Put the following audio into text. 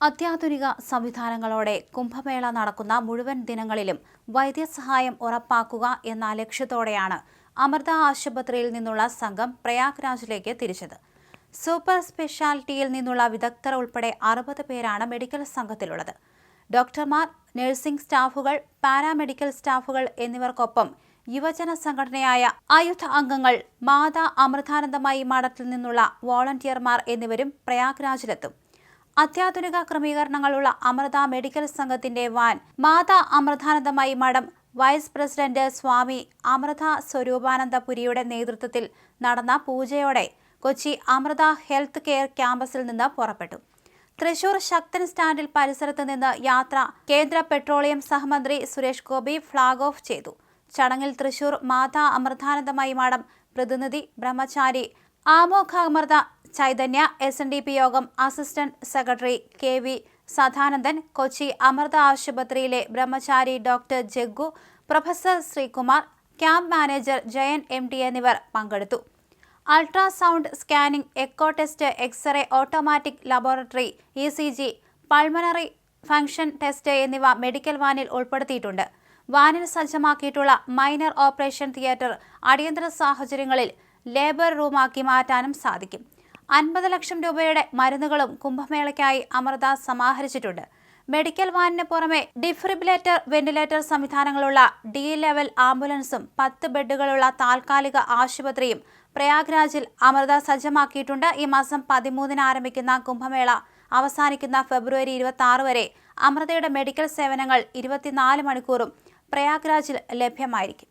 അത്യാധുനിക സംവിധാനങ്ങളോടെ കുംഭമേള നടക്കുന്ന മുഴുവൻ ദിനങ്ങളിലും വൈദ്യസഹായം ഉറപ്പാക്കുക എന്ന ലക്ഷ്യത്തോടെയാണ് അമൃത ആശുപത്രിയിൽ നിന്നുള്ള സംഘം പ്രയാഗ്രാജിലേക്ക് തിരിച്ചത്. സൂപ്പർ സ്പെഷ്യാലിറ്റിയിൽ നിന്നുള്ള വിദഗ്ധർ ഉൾപ്പെടെ അറുപത് പേരാണ് മെഡിക്കൽ സംഘത്തിലുള്ളത്. ഡോക്ടർമാർ നഴ്സിംഗ് സ്റ്റാഫുകൾ പാരാമെഡിക്കൽ സ്റ്റാഫുകൾ എന്നിവർക്കൊപ്പം യുവജന സംഘടനയായ ആയുധ അംഗങ്ങൾ മാതാ അമൃതാനന്ദമായി മഠത്തിൽ നിന്നുള്ള വോളണ്ടിയർമാർ എന്നിവരും പ്രയാഗ്രാജിലെത്തും. അത്യാധുനിക ക്രമീകരണങ്ങളുള്ള അമൃത മെഡിക്കൽ സംഘത്തിന്റെ van Mata Amritanandamayi Math vice president Swami Amrita സ്വരൂപാനന്ദപുരിയുടെ നേതൃത്വത്തിൽ നടന്ന പൂജയോടെ കൊച്ചി അമൃത ഹെൽത്ത് കെയർ ക്യാമ്പസിൽ നിന്ന് പുറപ്പെട്ടു. തൃശൂർ ശക്തൻ സ്റ്റാൻഡിൽ പരിസരത്ത് നിന്ന് യാത്ര കേന്ദ്ര പെട്രോളിയം സഹമന്ത്രി സുരേഷ് ഗോപി ഫ്ളാഗ് ഓഫ് ചെയ്തു. ചടങ്ങിൽ തൃശൂർ മാതാ അമൃതാനന്ദമായി മാഡം പ്രതിനിധി Brahmachari Amogha Amrita Chaitanya S N D P Yogam assistant secretary K V Sadanandan Kochi Amrita ആശുപത്രിയിലെ Brahmachari doctor Jaggu professor Sreekumar camp manager Jayan M T എന്നിവർ പങ്കെടുത്തു. Ultrasound scanning echo test x ray automatic laboratory E C G pulmonary function test എന്നിവ medical വാനിൽ ഉൾപ്പെടുത്തിയിട്ടുണ്ട്. വാനിൽ സജ്ജമാക്കിയിട്ടുള്ള minor operation theatre അടിയന്തര സാഹചര്യങ്ങളിൽ labour റൂമാക്കി മാറ്റാനും സാധിക്കും. അൻപത് ലക്ഷം രൂപയുടെ മരുന്നുകളും കുംഭമേളയ്ക്കായി അമൃത സമാഹരിച്ചിട്ടുണ്ട്. മെഡിക്കൽ വാനിന് പുറമെ ഡിഫ്രിബിലേറ്റർ വെന്റിലേറ്റർ സംവിധാനങ്ങളുള്ള ഡി ലെവൽ ആംബുലൻസും പത്ത് ബെഡുകളുള്ള താൽക്കാലിക ആശുപത്രിയും പ്രയാഗ്രാജിൽ അമൃത സജ്ജമാക്കിയിട്ടുണ്ട്. ഈ മാസം പതിമൂന്നിന് ആരംഭിക്കുന്ന കുംഭമേള അവസാനിക്കുന്ന ഫെബ്രുവരി ഇരുപത്തി ആറ് വരെ അമൃതയുടെ മെഡിക്കൽ സേവനങ്ങൾ ഇരുപത്തിനാല് മണിക്കൂറും പ്രയാഗ്രാജിൽ ലഭ്യമായിരിക്കും.